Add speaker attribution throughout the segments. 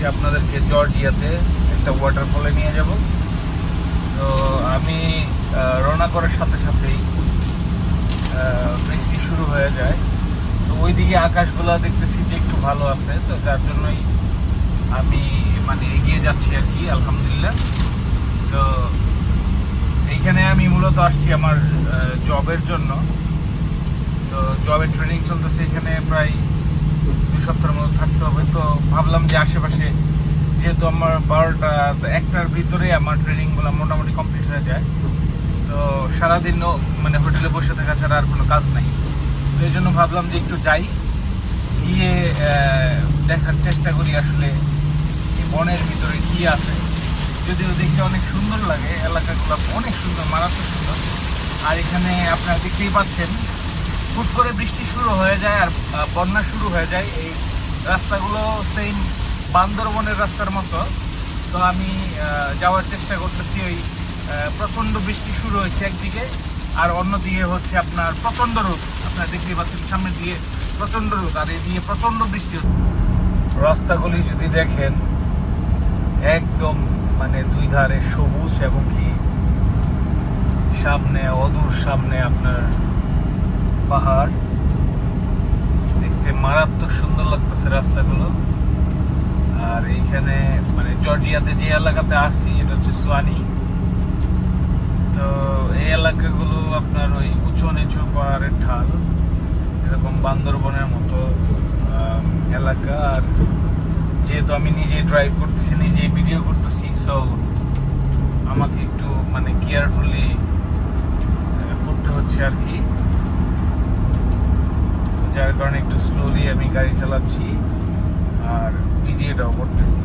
Speaker 1: আজকে আপনাদেরকে জর্জিয়াতে একটা ওয়াটারফলে নিয়ে যাব। তো আমি রওনা করার সাথে সাথেই বৃষ্টি শুরু হয়ে যায়। তো ওইদিকে আকাশগুলো দেখতেছি যে একটু ভালো আছে, তো যার জন্যই আমি মানে এগিয়ে যাচ্ছি আর কি, আলহামদুলিল্লাহ। তো এইখানে আমি মূলত আসছি আমার জবের জন্য। তো জবের ট্রেনিং চলতেছে এখানে প্রায় দুই সপ্তাহের মতো থাকতে হবে। তো ভাবলাম যে আশেপাশে যেহেতু আমার বারোটা একটার ভিতরে আমার ট্রেনিংগুলো মোটামুটি কমপ্লিট হয়ে যায়। তো সারাদিনও মানে হোটেলে বসে থাকা ছাড়া আর কোনো কাজ নাই। তো এই জন্য ভাবলাম যে একটু যাই। গিয়ে দেখার চেষ্টা করি আসলে বনের ভিতরে কি আছে। যদিও দেখতে অনেক সুন্দর লাগে, এলাকাগুলো অনেক সুন্দর, মারাত্মক সুন্দর। আর এখানে আপনারা দেখতেই পাচ্ছেন হুট করে বৃষ্টি শুরু হয়ে যায় আর বন্যা শুরু হয়ে যায় এই রাস্তাগুলো সেম বান্দরবনের রাস্তার মতো তো আমি যাওয়ার চেষ্টা করতেছি ওই প্রচণ্ড বৃষ্টি শুরু হয়েছে একদিকে আর অন্যদিকে হচ্ছে আপনার প্রচণ্ড রোদ আপনারা দেখতেই পাচ্ছেন সামনে দিয়ে প্রচণ্ড রোদ আর এদিকে প্রচণ্ড বৃষ্টি। রাস্তাগুলি যদি দেখেন, একদম মানে দুই ধারে সবুজ এবং কি সামনে অদূর সামনে আপনার পাহাড়, দেখতে মারাত্মক সুন্দর লাগতেছে রাস্তাগুলো। আর এইখানে মানে জর্জিয়াতে যে এলাকাতে আসি এটা হচ্ছে সোয়ানি। তো এই এলাকাগুলো আপনার ওই উঁচু নিচু পাহাড়ের ঢাল, এরকম বান্দরবনের মতো এলাকা। আর যেহেতু আমি নিজে ড্রাইভ করতেছি নিজে ভিডিও করতেছি সো আমাকে একটু মানে কেয়ারফুলি করতে হচ্ছে আর কি। যার কারণে একটু স্লোলি আমি গাড়ি চালাচ্ছি আর ভিডিওটাও করতেছি।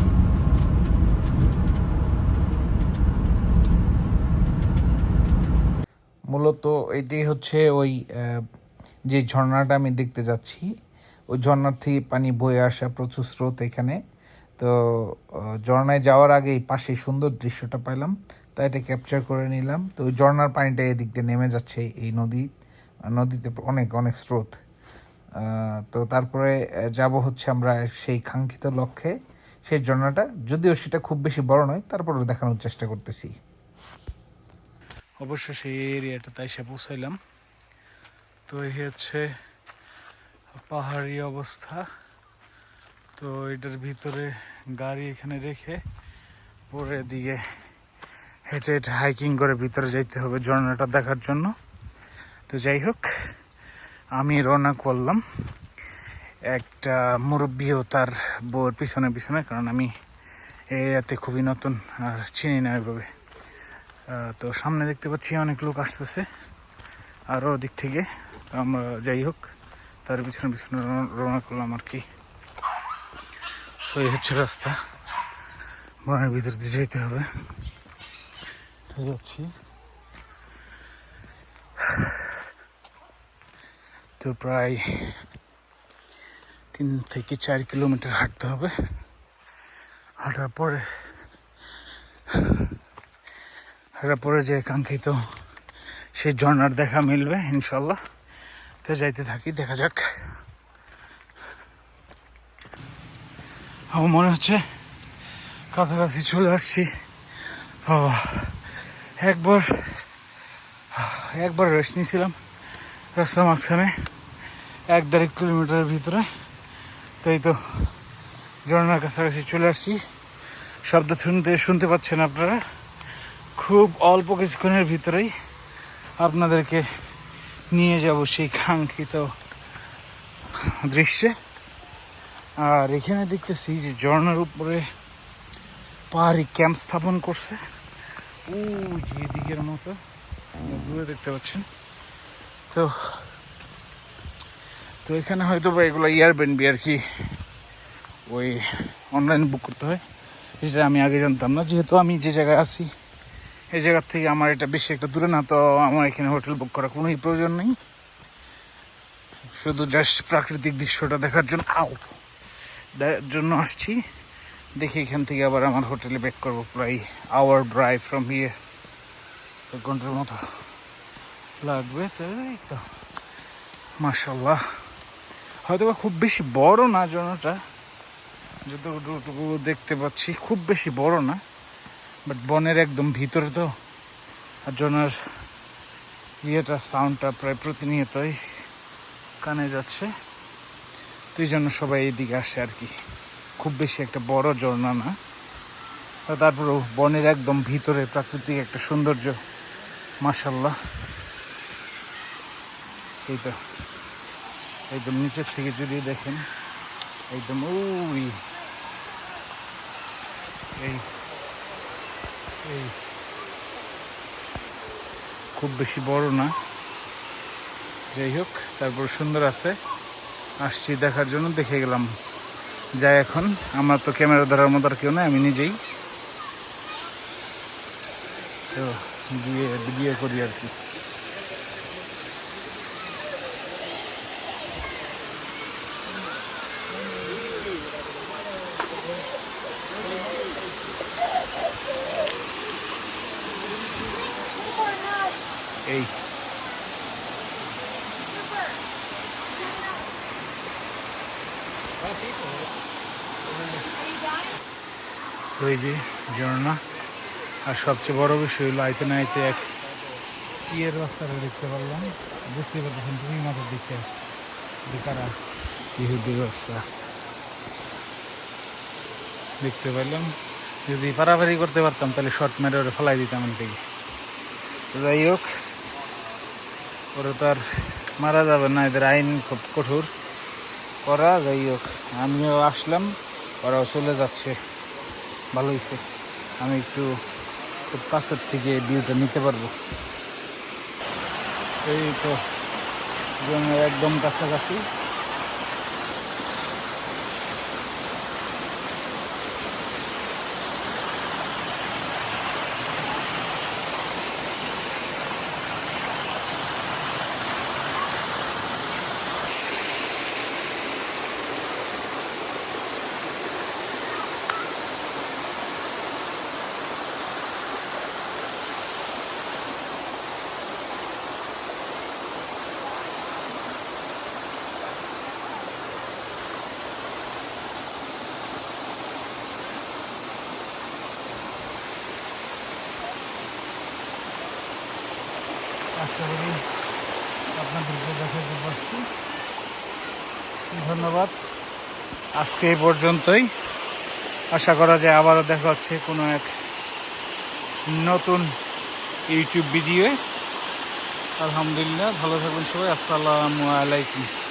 Speaker 1: মূলত এটি হচ্ছে ওই যে ঝর্ণাটা আমি দেখতে যাচ্ছি। ওই ঝর্ণার থেকে পানি বয়ে আসা প্রচুর স্রোত এখানে। তো ঝর্ণায় যাওয়ার আগেই পাশে সুন্দর দৃশ্যটা পাইলাম। তাই এটা ক্যাপচার করে নিলাম। তো ওই ঝর্ণার পানিটা এদিক দিয়ে নেমে যাচ্ছে এই নদী। নদীতে অনেক অনেক স্রোত। তো তারপরে যাব হচ্ছে আমরা সেই কাঙ্ক্ষিত লক্ষ্যে সেই ঝর্ণাটা। যদিও সেটা খুব বেশি বড় নয়, তারপরেও দেখানোর চেষ্টা করতেছি। অবশ্য সেই এরিয়াটাতে এসে পৌঁছাইলাম। তো এই হচ্ছে পাহাড়ি অবস্থা। তো এটার ভিতরে গাড়ি এখানে রেখে পরে দিকে হেঁটে হেঁটে হাইকিং করে ভিতরে যাইতে হবে ঝর্ণাটা দেখার জন্য। তো যাই হোক আমি রওনা করলাম একটা মুরব্বীও তার বউর পিছনে পিছনে, কারণ আমি এই এরিয়াতে খুবই নতুন আর চিনি না ওইভাবে। তো সামনে দেখতে পাচ্ছি অনেক লোক আসতেছে আরও দিক থেকে আমরা যাই হোক, তার পিছনে পিছনে রওনা- করলাম আর কি। সো এই হচ্ছে রাস্তা। বনের ভিতর দিয়ে যেতে হবে। যাচ্ছি। তো প্রায় তিন থেকে চার কিলোমিটার হাঁটতে হবে। হাঁটার পরে হাঁটার পরে যে কাঙ্ক্ষিত সেই ঝর্নার দেখা মিলবে ইনশাল্লাহ। তো যাইতে থাকি, দেখা যাক। আমার মনে হচ্ছে কাছাকাছি চলে আসছি। বাবা, একবার একবার রেস্ট নিয়েছিলাম রাস্তার মাঝখানে। এক দেড় কিলোমিটারের ভিতরে। তো এই তো ঝর্ণার কাছাকাছি চলে আসছি। শব্দ শুনতে শুনতে পাচ্ছেন আপনারা? খুব অল্প কিছুক্ষণের ভিতরেই আপনাদেরকে নিয়ে যাব সেই কাঙ্ক্ষিত দৃশ্যে। আর এখানে দেখতেছি যে ঝর্ণার উপরে পাহাড়ি ক্যাম্প স্থাপন করছে। ও যে দিকের মতো দূরে দেখতে পাচ্ছেন। তো তো এখানে হয়তো বা এগুলো ইয়ারবেনবি আর কি ওই অনলাইন বুক করতে হয়। যেটা আমি আগে জানতাম না। যেহেতু আমি যে জায়গায় আছি, এই জায়গার থেকে আমার এটা বেশি একটা দূরে না, তো আমার এখানে হোটেল বুক করার কোনোই প্রয়োজন নেই। শুধু জাস্ট প্রাকৃতিক দৃশ্যটা দেখার জন্য। আও! জন্য আসছি। দেখি এখান থেকে আবার আমার হোটেলে ব্যাক করব প্রায় আওয়ার ড্রাইভ ফ্রম হিয়ে এক ঘণ্টার মতো লাগবে। তো। মাসাল্লাহ হয়তো খুব বেশি বড় না জনটা
Speaker 2: যতটুকু দেখতে পাচ্ছি, খুব বেশি বড় না বাট বনের একদম ভিতরে তো, আর জনের ইয়েটা সাউন্ডটা প্রায় প্রতিনিয়তই কানে যাচ্ছে, তো এই জন্য সবাই এইদিকে আসে আর কি। খুব বেশি একটা বড় ঝর্ণা না তারপরেও বনের একদম ভিতরে প্রাকৃতিক একটা সৌন্দর্য মাসাল্লাহ এই তো। একদম নিচের থেকে যদি দেখেন, একদম ওই এই এই। খুব বেশি বড় না। যাই হোক, তারপর সুন্দর আছে। আসছি দেখার জন্য, দেখে গেলাম। যাই এখন, আমার তো ক্যামেরা ধরার মতো আর কেউ নাই, আমি নিজেই। তো, গিয়ে ভিডিও করি আর কি। তো এই যে ঝর্ণা, আর সবচেয়ে বড় বিষয় হলো আইতে না আইতে এক ইয়ের রাস্তাটা দেখতে পারলাম। বুঝতে পারতেছেন তুমি মাথার দিকে বেকারা ইহুদি রাস্তা। দেখতে পারলাম যদি পারাপারি করতে পারতাম, তাহলে শর্ট মেরে ওরে ফেলাই দিতাম থেকে যাই হোক ওরা তো আর মারা যাবে না, এদের আইন খুব কঠোর। করা যাই হোক, আমিও আসলাম, ওরাও চলে যাচ্ছে। ভালো হয়েছে আমি একটু খুব কাছের থেকে ভিউটা নিতে পারব। এই তো একদম কাছাকাছি। আশা করি দেখাতে পারছি। ধন্যবাদ। আজকে এই পর্যন্তই। আশা করা যায় আবারও দেখা হচ্ছে কোনো এক নতুন ইউটিউব ভিডিওয়ে। আলহামদুলিল্লাহ, ভালো থাকবেন সবাই। আসসালামু আলাইকুম।